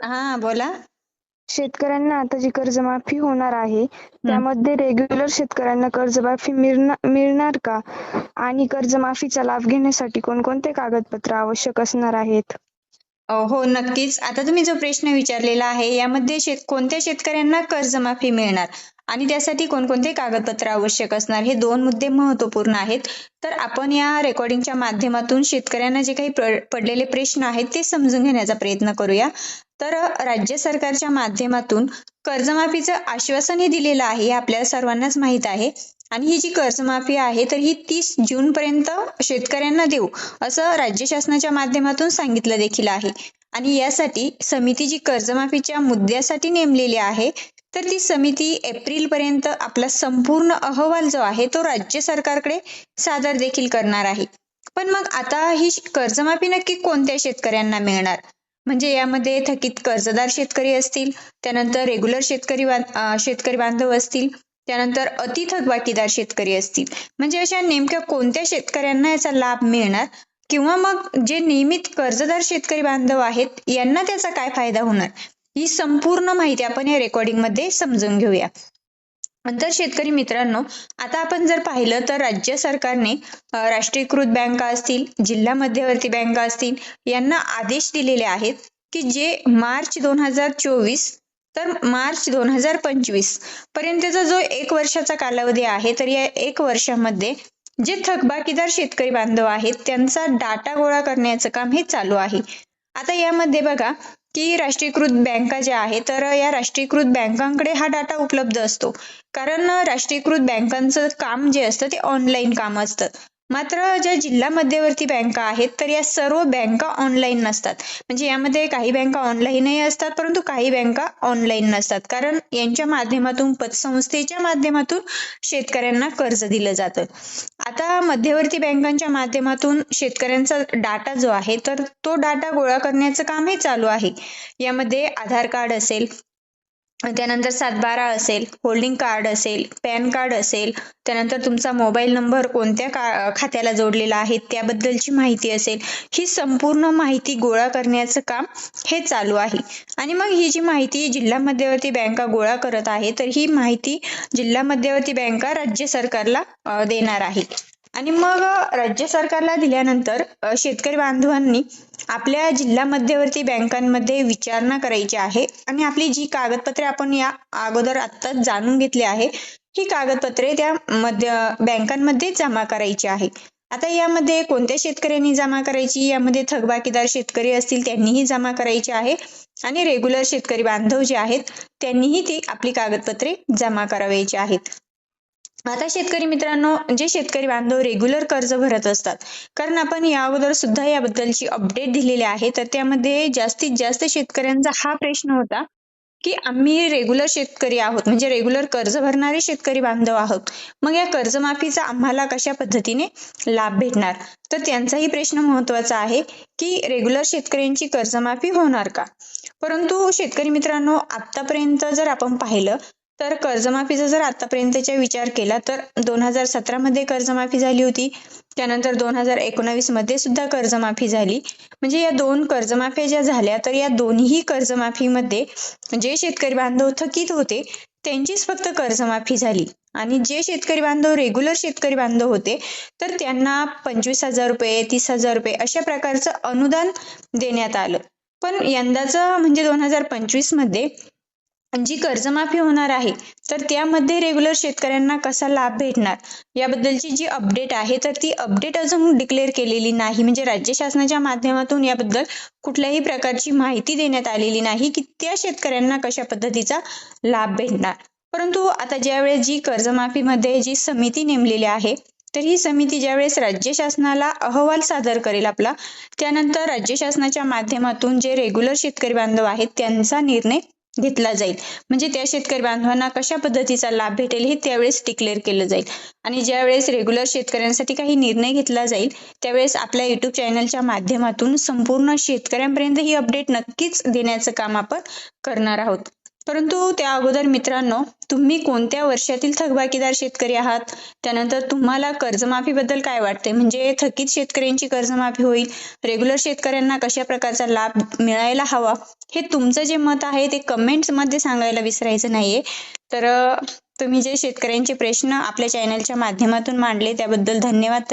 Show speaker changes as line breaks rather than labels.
हा बोला.
शेतकऱ्यांना आता जी कर्जमाफी होणार आहे त्यामध्ये रेग्युलर शेतकऱ्यांना कर्जमाफी मिळणार मिळणार का? आणि कर्जमाफीचा लाभ घेण्यासाठी कोणकोणते कागदपत्र आवश्यक असणार आहेत?
हो नक्कीच. आता तुम्ही जो प्रश्न विचारलेला आहे यामध्ये शेत कोणत्या शेतकऱ्यांना कर्जमाफी मिळणार? आणि त्यासाठी कोणकोणते कागदपत्र आवश्यक असणार? हे दोन मुद्दे महत्त्वपूर्ण आहेत. तर आपण या रेकॉर्डिंगच्या माध्यमातून शेतकऱ्यांना जे काही पडलेले प्रश्न आहेत ते समजून घेण्याचा प्रयत्न करूया. तर राज्य सरकारच्या माध्यमातून कर्जमाफीचं आश्वासनही दिलेलं आहे हे आपल्याला सर्वांनाच माहीत आहे. आणि ही जी कर्जमाफी आहे तर ही तीस जून पर्यंत शेतकऱ्यांना देऊ असं राज्य शासनाच्या माध्यमातून सांगितलं देखील आहे. आणि यासाठी समिती जी कर्जमाफीच्या मुद्द्यासाठी नेमलेली आहे तर ती समिती एप्रिल पर्यंत आपला संपूर्ण अहवाल जो आहे तो राज्य सरकारकडे सादर देखील करणार आहे. पण मग आता ही कर्जमाफी नक्की कोणत्या शेतकऱ्यांना मिळणार? म्हणजे यामध्ये थकीत कर्जदार शेतकरी असतील त्यानंतर रेग्युलर शेतकरी शेतकरी बांधव असतील त्यानंतर अति थकबाकीदार शेतकरी असतील. म्हणजे अशा नेमक्या कोणत्या शेतकऱ्यांना याचा लाभ मिळणार? किंवा मग जे नियमित कर्जदार शेतकरी बांधव आहेत यांना त्याचा काय फायदा होणार? ही संपूर्ण माहिती आपण या रेकॉर्डिंगमध्ये समजून घेऊया. तर शेतकरी मित्रांनो आता आपण जर पाहिलं तर राज्य सरकारने राष्ट्रीयकृत बँका असतील जिल्हा मध्यवर्ती बँका असतील यांना आदेश दिलेले आहेत की जे मार्च दोन हजार चोवीस तर मार्च दोन हजार पंचवीस पर्यंतचा जो एक वर्षाचा कालावधी आहे तर या एक वर्षामध्ये जे थकबाकीदार शेतकरी बांधव आहेत त्यांचा डाटा गोळा करण्याचं काम हे चालू आहे. आता यामध्ये बघा की राष्ट्रीयकृत बँका ज्या आहेत तर या राष्ट्रीयकृत बँकांकडे हा डाटा उपलब्ध असतो. कारण राष्ट्रीयकृत बँकांचं काम जे असतं ते ऑनलाईन काम असतं. मात्र ज्या जिल्हा मध्यवर्ती बँका आहेत तर या सर्व बँका ऑनलाईन नसतात. म्हणजे यामध्ये काही बँका ऑनलाईनही असतात परंतु काही बँका ऑनलाईन नसतात. कारण यांच्या माध्यमातून पतसंस्थेच्या माध्यमातून शेतकऱ्यांना कर्ज दिलं जातं. आता मध्यवर्ती बँकांच्या माध्यमातून शेतकऱ्यांचा डाटा जो आहे तर तो डाटा गोळा करण्याचं काम हे चालू आहे. यामध्ये आधार कार्ड असेल त्यानंतर सातबारा असेल होल्डिंग कार्ड असेल पॅन कार्ड असेल त्यानंतर तुमचा मोबाईल नंबर कोणत्या का खात्याला जोडलेला आहे त्याबद्दलची माहिती असेल ही संपूर्ण माहिती गोळा करण्याचं काम हे चालू आहे. आणि मग ही जी माहिती जिल्हा मध्यवर्ती बँका गोळा करत आहे तर ही माहिती जिल्हा मध्यवर्ती बँका राज्य सरकारला देणार आहे. आणि मग राज्य सरकारला दिल्यानंतर शेतकरी बांधवांनी आपल्या जिल्हा मध्यवर्ती बँकांमध्ये विचारणा करायची आहे आणि आपली जी कागदपत्रे आपण या अगोदर आत्ताच जाणून घेतली आहे ही कागदपत्रे त्या मध्य बँकांमध्ये जमा करायची आहे. आता यामध्ये कोणत्या शेतकऱ्यांनी जमा करायची? यामध्ये थकबाकीदार शेतकरी असतील त्यांनीही जमा करायची आहे. आणि रेग्युलर शेतकरी बांधव जे आहेत त्यांनीही ती आपली कागदपत्रे जमा करावयाची आहेत. आता शेतकरी मित्रांनो जे शेतकरी बांधव रेग्युलर कर्ज भरत असतात कारण आपण या अगोदर सुद्धा याबद्दलची अपडेट दिलेली आहे तर त्यामध्ये जास्तीत जास्त शेतकऱ्यांचा हा प्रश्न होता की आम्ही रेग्युलर शेतकरी आहोत म्हणजे रेग्युलर कर्ज भरणारे शेतकरी बांधव आहोत मग या कर्जमाफीचा आम्हाला कशा पद्धतीने लाभ भेटणार? तर त्यांचाही प्रश्न महत्त्वाचा आहे की रेग्युलर शेतकऱ्यांची कर्जमाफी होणार का? परंतु शेतकरी मित्रांनो आतापर्यंत जर आपण पाहिलं तर कर्जमाफीचा जर आतापर्यंतचा विचार केला तर दोन हजार सतरा मध्ये कर्जमाफी झाली होती. त्यानंतर दोन हजार एकोणावीसमध्ये सुद्धा कर्जमाफी झाली. म्हणजे या दोन कर्जमाफ्या ज्या झाल्या तर या दोन्ही कर्जमाफीमध्ये जे शेतकरी बांधव थकीत होते त्यांचीच फक्त कर्जमाफी झाली. आणि जे शेतकरी बांधव रेग्युलर शेतकरी बांधव होते तर त्यांना पंचवीस हजार रुपये तीस हजार रुपये अशा प्रकारचं अनुदान देण्यात आलं. पण यंदाचं म्हणजे दोन हजार पंचवीसमध्ये जी कर्जमाफी होणार आहे तर त्यामध्ये रेग्युलर शेतकऱ्यांना कसा लाभ भेटणार? याबद्दलची जी अपडेट आहे तर ती अपडेट अजून डिक्लेअर केलेली नाही. म्हणजे राज्य शासनाच्या माध्यमातून याबद्दल कुठल्याही प्रकारची माहिती देण्यात आलेली नाही की त्या शेतकऱ्यांना कशा पद्धतीचा लाभ भेटणार. परंतु आता ज्यावेळेस जी कर्जमाफीमध्ये जी समिती नेमलेली आहे तर ही समिती ज्यावेळेस राज्य शासनाला अहवाल सादर करेल आपला त्यानंतर राज्य शासनाच्या माध्यमातून जे रेग्युलर शेतकरी बांधव आहेत त्यांचा निर्णय घेतला जाईल. म्हणजे त्या शेतकरी बांधवांना कशा पद्धतीचा लाभ भेटेल हे त्यावेळेस डिक्लेअर केलं जाईल. आणि ज्यावेळेस रेग्युलर शेतकऱ्यांसाठी काही निर्णय घेतला जाईल त्यावेळेस आपल्या युट्यूब चॅनलच्या माध्यमातून संपूर्ण शेतकऱ्यांपर्यंत ही अपडेट नक्कीच देण्याचं काम आपण करणार आहोत. परंतु त्या अगोदर मित्रांनो तुम्ही कोणत्या वर्षातील थकबाकीदार शेतकरी आहात? त्यानंतर तुम्हाला कर्जमाफीबद्दल काय वाटते? म्हणजे थकीत शेतकऱ्यांची कर्जमाफी होईल. रेग्युलर शेतकऱ्यांना कशा प्रकारचा लाभ मिळायला हवा? हे तुमचं जे मत आहे ते कमेंट्समध्ये सांगायला विसरायचं नाहीये. तर तुम्ही जे शेतकऱ्यांचे प्रश्न आपल्या चॅनलच्या माध्यमातून मांडले त्याबद्दल धन्यवाद ताई.